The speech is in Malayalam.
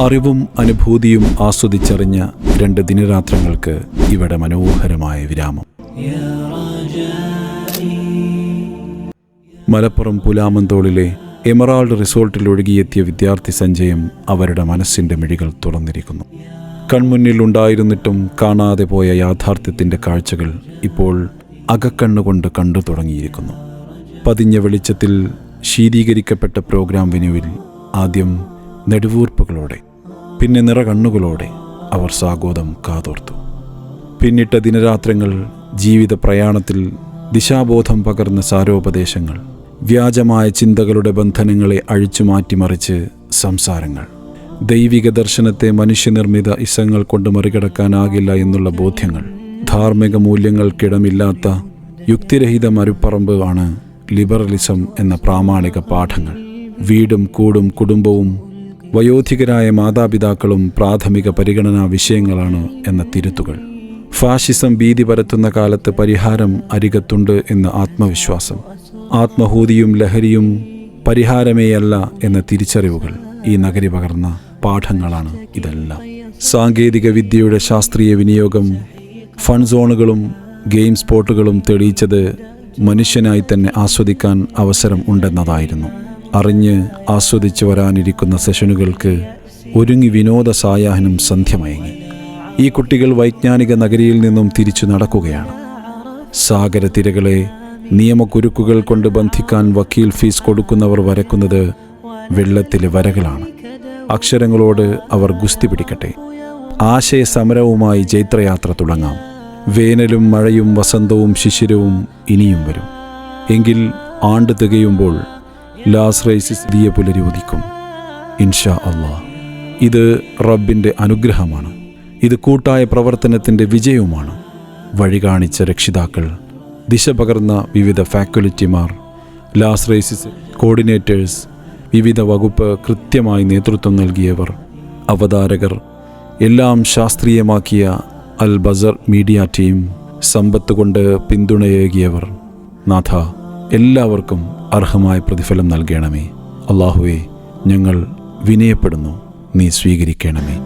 അറിവും അനുഭൂതിയും ആസ്വദിച്ചറിഞ്ഞ രണ്ട് ദിനരാത്രങ്ങൾക്ക് ഇവിടെ മനോഹരമായ വിരാമം. മലപ്പുറം പുലാമന്തോളിലെ എമറാൾഡ് റിസോർട്ടിൽ ഒഴുകിയെത്തിയ വിദ്യാർത്ഥി സഞ്ജയം അവരുടെ മനസ്സിന്റെ മിഴികൾ തുറന്നിരിക്കുന്നു. കൺമുന്നിൽ ഉണ്ടായിരുന്നിട്ടും കാണാതെ പോയ യാഥാർത്ഥ്യത്തിന്റെ കാഴ്ചകൾ ഇപ്പോൾ അകക്കണ്ണുകൊണ്ട് കണ്ടു തുടങ്ങിയിരിക്കുന്നു. പതിഞ്ഞ വെളിച്ചത്തിൽ ശീതീകരിക്കപ്പെട്ട പ്രോഗ്രാം വെനുവിൽ ആദ്യം നെടുവൂർപ്പുകളോടെ പിന്നെ നിറകണ്ണുകളോടെ അവർ സ്വാഗതം കാതോർത്തു. പിന്നിട്ട ദിനരാത്രങ്ങൾ ജീവിത പ്രയാണത്തിൽ ദിശാബോധം പകർന്ന സാരോപദേശങ്ങൾ വ്യാജമായ ചിന്തകളുടെ ബന്ധനങ്ങളെ അഴിച്ചു മാറ്റിമറിച്ച് സംസാരങ്ങൾ. ദൈവിക ദർശനത്തെ മനുഷ്യനിർമ്മിത ഇസങ്ങൾ കൊണ്ട് മറികടക്കാനാകില്ല എന്നുള്ള ബോധ്യങ്ങൾ ധാർമ്മിക മൂല്യങ്ങൾക്കിടമില്ലാത്ത യുക്തിരഹിത മരുപ്പറമ്പ് ആണ് ലിബറലിസം എന്ന പ്രാമാണിക പാഠങ്ങൾ. വീടും കൂടും കുടുംബവും വയോധികരായ മാതാപിതാക്കളും പ്രാഥമിക പരിഗണനാ വിഷയങ്ങളാണ് എന്ന തിരുത്തുകൾ. ഫാഷിസം ഭീതി പരത്തുന്ന കാലത്ത് പരിഹാരം അരികത്തുണ്ട് എന്ന ആത്മവിശ്വാസം. ആത്മഹൂതിയും ലഹരിയും പരിഹാരമേയല്ല എന്ന തിരിച്ചറിവുകൾ ഈ നഗരി പകർന്ന പാഠങ്ങളാണ് ഇതെല്ലാം. സാങ്കേതിക വിദ്യയുടെ ശാസ്ത്രീയ വിനിയോഗം ഫൺ സോണുകളും ഗെയിം സ്പോട്ടുകളും തെളിയിച്ചത് മനുഷ്യനായി തന്നെ ആസ്വദിക്കാൻ അവസരം ഉണ്ടെന്നതായിരുന്നു. അറിഞ്ഞ് ആസ്വദിച്ചു വരാനിരിക്കുന്ന സെഷനുകൾക്ക് ഒരുങ്ങി വിനോദ സായാഹ്നം സന്ധ്യമയങ്ങി. ഈ കുട്ടികൾ വൈജ്ഞാനിക നഗരിയിൽ നിന്നും തിരിച്ചു നടക്കുകയാണ്. സാഗരത്തിരകളെ നിയമക്കുരുക്കുകൾ കൊണ്ട് ബന്ധിക്കാൻ വക്കീൽ ഫീസ് കൊടുക്കുന്നവർ വരക്കുന്നത് വെള്ളത്തിലെ വരകളാണ്. അക്ഷരങ്ങളോട് അവർ ഗുസ്തി പിടിക്കട്ടെ. ആശയസമരവുമായി ജൈത്രയാത്ര തുടങ്ങാം. വേനലും മഴയും വസന്തവും ശിശിരവും ഇനിയും വരും. എങ്കിൽ ആണ്ട് തികയുമ്പോൾ ലാസ് റൈസിസ് ദിയ പുലരോദിക്കും ഇൻഷാ അള്ളാഹ് ഇത് റബ്ബിന്റെ അനുഗ്രഹമാണ്. ഇത് കൂട്ടായ പ്രവർത്തനത്തിന്റെ വിജയവുമാണ്. വഴി കാണിച്ച രക്ഷിതാക്കൾ ദിശ പകർന്ന വിവിധ ഫാക്കൽറ്റിമാർ ലാസ് റേസിസ് കോർഡിനേറ്റേഴ്സ് വിവിധ വകുപ്പ് കൃത്യമായി നേതൃത്വം നൽകിയവർ അവതാരകർ എല്ലാം ശാസ്ത്രീയമാക്കിയ അൽ ബസർ മീഡിയ ടീം സമ്പത്ത് കൊണ്ട് പിന്തുണയേകിയവർ. നാഥ എല്ലാവർക്കും അർഹമായ പ്രതിഫലം നൽകണമേ. അള്ളാഹുവെ ഞങ്ങൾ വിനയപ്പെടുന്നു. നീ സ്വീകരിക്കണമേ.